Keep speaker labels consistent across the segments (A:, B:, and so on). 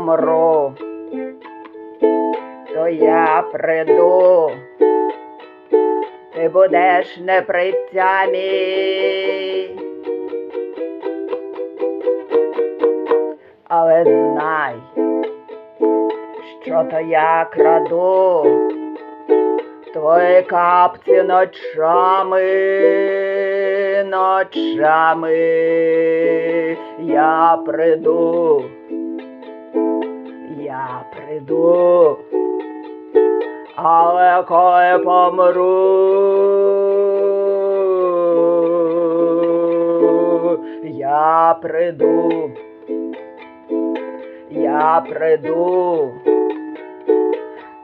A: помру, то я приду, ти будеш не при тямі. Але знай, що то я краду. Твої капці ночами, ночами. Я приду, я приду, але коли помру, я приду, я приду,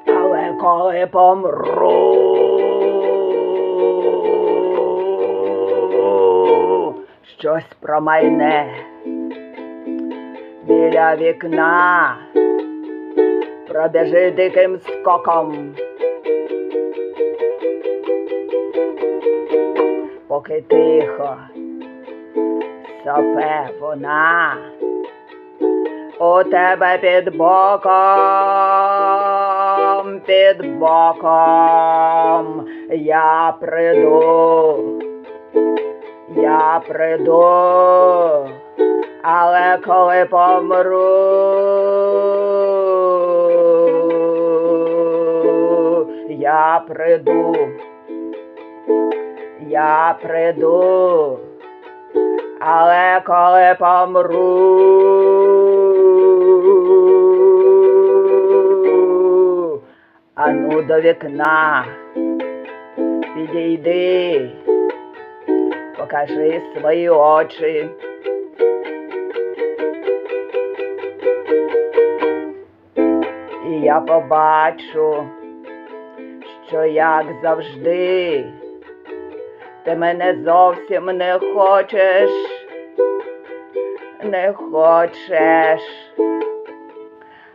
A: але коли помру, щось промайне біля вікна, пробіжи диким скоком. Поки тихо сопе вона. У тебе під боком, під боком я приду, я приду, але коли помру, я приду, я приду, але коли помру, ану до вікна, підійди, покажи свої очі. І я побачу, що як завжди, ти мене зовсім не хочеш, не хочеш,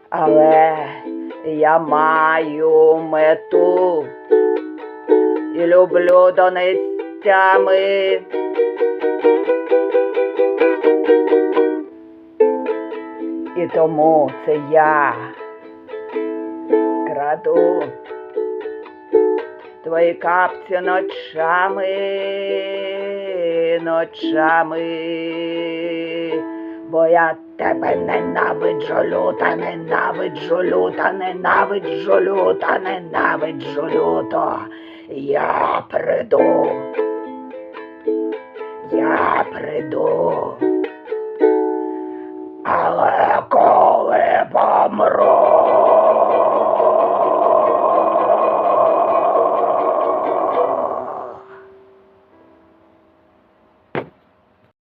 A: але я маю мету і люблю донестями. І тому це я краду твої капці ночами, ночами, бо я тебе ненавиджу, люта, ненавиджу, люта, ненавиджу, люта, ненавиджу, люто. Я приду, я приду, але коли помру.